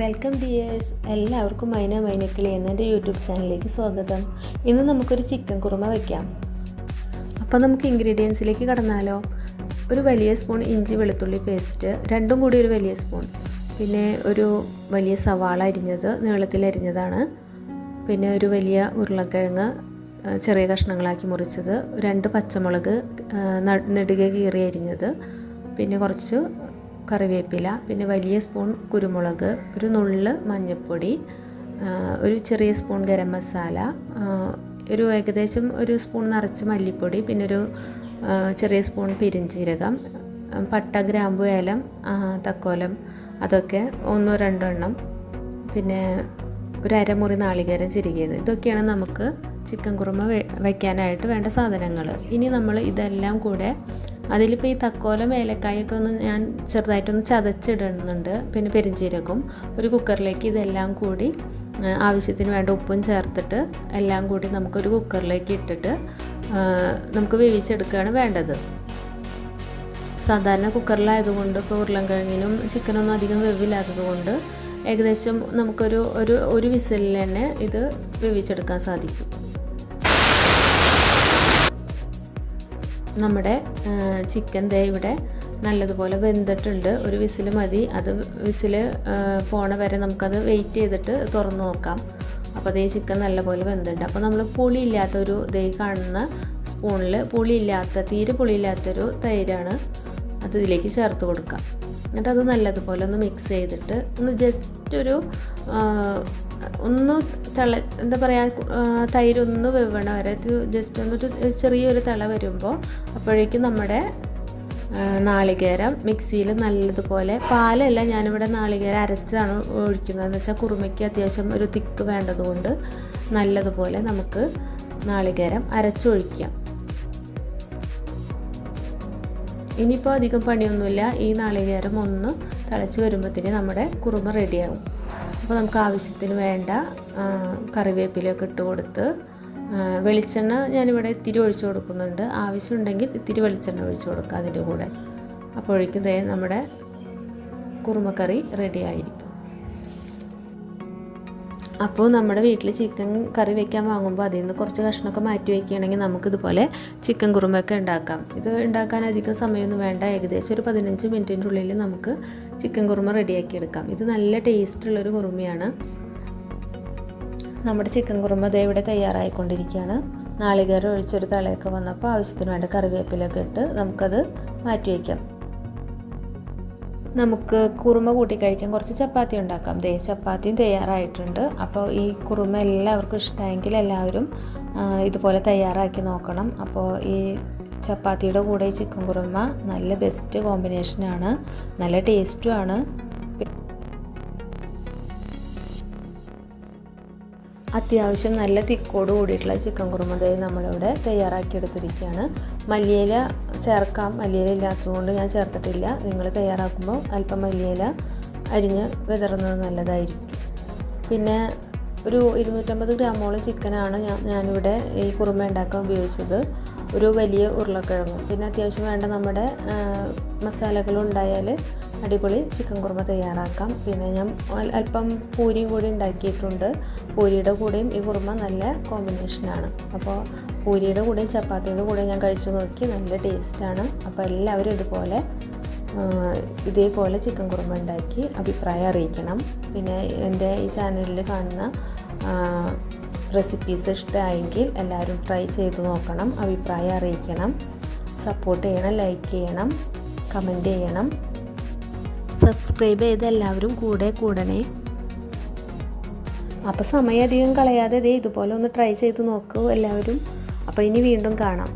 Welcome dears എല്ലാവർക്കും മൈന മൈനക്കിളി എന്ന എന്റെ യൂട്യൂബ് ചാനലിലേക്ക് സ്വാഗതം. ഇന്ന് നമുക്കൊരു ചിക്കൻ കുറുമ വയ്ക്കാം അപ്പോൾ നമുക്ക് ഇൻഗ്രീഡിയൻസിലേക്ക് കടന്നാലോ. ഒരു വലിയ സ്പൂൺ ഇഞ്ചി വെളുത്തുള്ളി പേസ്റ്റ് രണ്ടും കൂടി ഒരു വലിയ സ്പൂൺ. പിന്നെ ഒരു വലിയ സവാള അരിഞ്ഞത് നീളത്തിൽ അരിഞ്ഞതാണ്. പിന്നെ ഒരു വലിയ ഉരുളക്കിഴങ്ങ് ചെറിയ കഷ്ണങ്ങളാക്കി മുറിച്ചത് രണ്ട് പച്ചമുളക് നെടുകെ കീറി അരിഞ്ഞത് പിന്നെ കുറച്ച് കറിവേപ്പില പിന്നെ വലിയ സ്പൂൺ കുരുമുളക് ഒരു നുള്ള് മഞ്ഞൾപ്പൊടി ഒരു ചെറിയ സ്പൂൺ ഗരം മസാല ഒരു ഏകദേശം ഒരു സ്പൂൺ നിറച്ച് മല്ലിപ്പൊടി പിന്നെ ഒരു ചെറിയ സ്പൂൺ പെരിഞ്ചീരകം പട്ട ഗ്രാമ്പു ഏലം തക്കോലം അതൊക്കെ ഒന്നോ രണ്ടോ എണ്ണം പിന്നെ ഒരു അരമുറി നാളികേരം ചിരികിയത്. ഇതൊക്കെയാണ് നമുക്ക് ചിക്കൻ കുറുമ വയ്ക്കാനായിട്ട് വേണ്ട സാധനങ്ങൾ ഇനി നമ്മൾ ഇതെല്ലാം കൂടെ അതിലിപ്പോൾ ഈ തക്കോലം ഏലക്കായൊക്കെ ഒന്ന് ഞാൻ ചെറുതായിട്ടൊന്ന് ചതച്ചിടുന്നുണ്ട്. പിന്നെ പെരിഞ്ചീരകവും ഒരു കുക്കറിലേക്ക് ഇതെല്ലാം കൂടി ആവശ്യത്തിന് വേണ്ട ഉപ്പും ചേർത്തിട്ട് എല്ലാം കൂടി നമുക്കൊരു കുക്കറിലേക്ക് ഇട്ടിട്ട് നമുക്ക് വേവിച്ചെടുക്കുകയാണ് വേണ്ടത്. സാധാരണ കുക്കറിലായതുകൊണ്ട് ഇപ്പോൾ ഉരുളൻകിഴങ്ങിനും ചിക്കനൊന്നും അധികം വെവില്ലാത്തത് കൊണ്ട് ഏകദേശം നമുക്കൊരു ഒരു ഒരു വിസിലിൽ തന്നെ ഇത് വേവിച്ചെടുക്കാൻ സാധിക്കും. നമ്മുടെ ചിക്കൻ ദേ ഇവിടെ നല്ലതുപോലെ വെന്തിട്ടുണ്ട്. ഒരു വിസിൽ മതി. അത് വിസിൽ പോണ വരെ നമുക്കത് വെയിറ്റ് ചെയ്തിട്ട് തുറന്നു നോക്കാം. അപ്പോൾ ദേ ചിക്കൻ നല്ലപോലെ വെന്തിട്ടുണ്ട്. അപ്പോൾ നമ്മൾ പുളിയില്ലാത്ത ഒരു ദേ കാണുന്ന സ്പൂണിൽ പുളി പുളിയില്ലാത്ത തീരെ പുളിയില്ലാത്തൊരു തൈരാണ് അത് ഇതിലേക്ക് ചേർത്ത് കൊടുക്കാം എന്നിട്ട് അത് നല്ലതുപോലെ ഒന്ന് മിക്സ് ചെയ്തിട്ട് ഒന്ന് ജസ്റ്റ് ഒരു ഒന്ന് തിള എന്താ പറയുക തൈര് ഒന്ന് വെവണ വരെ ജസ്റ്റ് ഒന്നൊരു ചെറിയൊരു തിള വരുമ്പോൾ അപ്പോഴേക്കും നമ്മുടെ നാളികേരം മിക്സിയിൽ നല്ലതുപോലെ പാലല്ല ഞാനിവിടെ നാളികേരം അരച്ചാണ് ഒഴിക്കുന്നത്. എന്ന് വെച്ചാൽ കുറുമയ്ക്ക് അത്യാവശ്യം ഒരു തിക്ക് വേണ്ടതുകൊണ്ട് നല്ലതുപോലെ നമുക്ക് നാളികേരം അരച്ചൊഴിക്കാം. ഇനിയിപ്പോൾ അധികം പണിയൊന്നുമില്ല. ഈ നാളികേരം ഒന്ന് തിളച്ച് വരുമ്പോഴത്തേന് നമ്മുടെ കുറുമ റെഡിയാകും അപ്പോൾ നമുക്ക് ആവശ്യത്തിന് വേണ്ട കറിവേപ്പിലൊക്കെ ഇട്ട് കൊടുത്ത് വെളിച്ചെണ്ണ ഞാനിവിടെ ഇത്തിരി ഒഴിച്ചു കൊടുക്കുന്നുണ്ട്. ആവശ്യമുണ്ടെങ്കിൽ ഇത്തിരി വെളിച്ചെണ്ണ ഒഴിച്ചു കൊടുക്കുക അതിന്റെ കൂടെ. അപ്പോഴേക്കും ദേ നമ്മുടെ കുറുമക്കറി റെഡി ആയിരിക്കും. അപ്പോൾ നമ്മുടെ വീട്ടിൽ ചിക്കൻ കറി വെക്കാൻ വാങ്ങുമ്പോൾ അതിൽ നിന്ന് കുറച്ച് കഷ്ണമൊക്കെ മാറ്റി വയ്ക്കുകയാണെങ്കിൽ നമുക്കിതുപോലെ ചിക്കൻ കുറുമൊക്കെ ഉണ്ടാക്കാം. ഇത് ഉണ്ടാക്കാൻ അധികം സമയമൊന്നും വേണ്ട. ഏകദേശം ഒരു പതിനഞ്ച് മിനിറ്റിന്റെ ഉള്ളിൽ നമുക്ക് ചിക്കൻ കുറുമ റെഡിയാക്കി എടുക്കാം ഇത് നല്ല ടേസ്റ്റുള്ളൊരു കുറുമയാണ്. നമ്മുടെ ചിക്കൻ കുറുമ ദേ ഇവിടെ തയ്യാറായിക്കൊണ്ടിരിക്കുകയാണ്. നാളികേരം ഒഴിച്ചൊരു തളയൊക്കെ വന്നപ്പോൾ ആവശ്യത്തിന് വേണ്ട കറിവേപ്പിലൊക്കെ ഇട്ട് നമുക്കത് മാറ്റി വയ്ക്കാം. നമുക്ക് കുറുമ കൂട്ടി കഴിക്കാൻ കുറച്ച് ചപ്പാത്തി ഉണ്ടാക്കാം. ദേ ചപ്പാത്തിയും തയ്യാറായിട്ടുണ്ട്. അപ്പോൾ ഈ കുറുമ എല്ലാവർക്കും ഇഷ്ടമായെങ്കിൽ എല്ലാവരും ഇതുപോലെ തയ്യാറാക്കി നോക്കണം. അപ്പോൾ ഈ ചപ്പാത്തിയുടെ കൂടെ ചിക്കൻ കുറുമ നല്ല ബെസ്റ്റ് കോമ്പിനേഷനാണ് നല്ല ടേസ്റ്റുമാണ് അത്യാവശ്യം നല്ല തിക്കോട് കൂടിയിട്ടുള്ള ചിക്കൻ കുറുമ ദേ നമ്മളിവിടെ തയ്യാറാക്കി എടുത്തിരിക്കുകയാണ് മല്ലിയില ചേർക്കാം. മല്ലിയില ഇല്ലാത്തതുകൊണ്ട് ഞാൻ ചേർത്തിട്ടില്ല. നിങ്ങൾ തയ്യാറാക്കുമ്പോൾ അല്പം മല്ലിയില അരിഞ്ഞ് വിതറുന്നത് നല്ലതായിരിക്കും. പിന്നെ ഒരു ഇരുന്നൂറ്റമ്പത് ഗ്രാമോളം ചിക്കനാണ് ഞാൻ ഞാനിവിടെ ഈ കുറുമ ഉണ്ടാക്കാൻ ഉപയോഗിച്ചത്. ഒരു വലിയ ഉരുളക്കിഴങ്ങ്. പിന്നെ അത്യാവശ്യം വേണ്ട നമ്മുടെ മസാലകളും ഉണ്ടായാൽ അടിപൊളി ചിക്കൻ കുറുമ തയ്യാറാക്കാം. പിന്നെ ഞാൻ അല്പം പൂരിയും കൂടി ഉണ്ടാക്കിയിട്ടുണ്ട്. പൂരിയുടെ കൂടെയും ഈ കുറുമ നല്ല കോമ്പിനേഷനാണ് അപ്പോൾ പൂരിയുടെ കൂടെയും ചപ്പാത്തിയുടെ കൂടെയും ഞാൻ കഴിച്ചു നോക്കി. നല്ല ടേസ്റ്റാണ് അപ്പോൾ എല്ലാവരും ഇതുപോലെ ഇതേപോലെ ചിക്കൻ കുറുമ ഉണ്ടാക്കി അഭിപ്രായം അറിയിക്കണം. പിന്നെ എന്റെ ഈ ചാനലിൽ കാണുന്ന റെസിപ്പീസ് ഇഷ്ടമായെങ്കിൽ എല്ലാവരും ട്രൈ ചെയ്ത് നോക്കണം അഭിപ്രായം അറിയിക്കണം. സപ്പോർട്ട് ചെയ്യണം ലൈക്ക് ചെയ്യണം കമന്റ് ചെയ്യണം. സബ്സ്ക്രൈബ് ചെയ്ത് എല്ലാവരും കൂടെ കൂടണേ. അപ്പോൾ സമയം അധികം കളയാതെ ഇതേ ഇതുപോലെ ഒന്ന് ട്രൈ ചെയ്ത് നോക്കൂ എല്ലാവരും. അപ്പോൾ ഇനി വീണ്ടും കാണാം.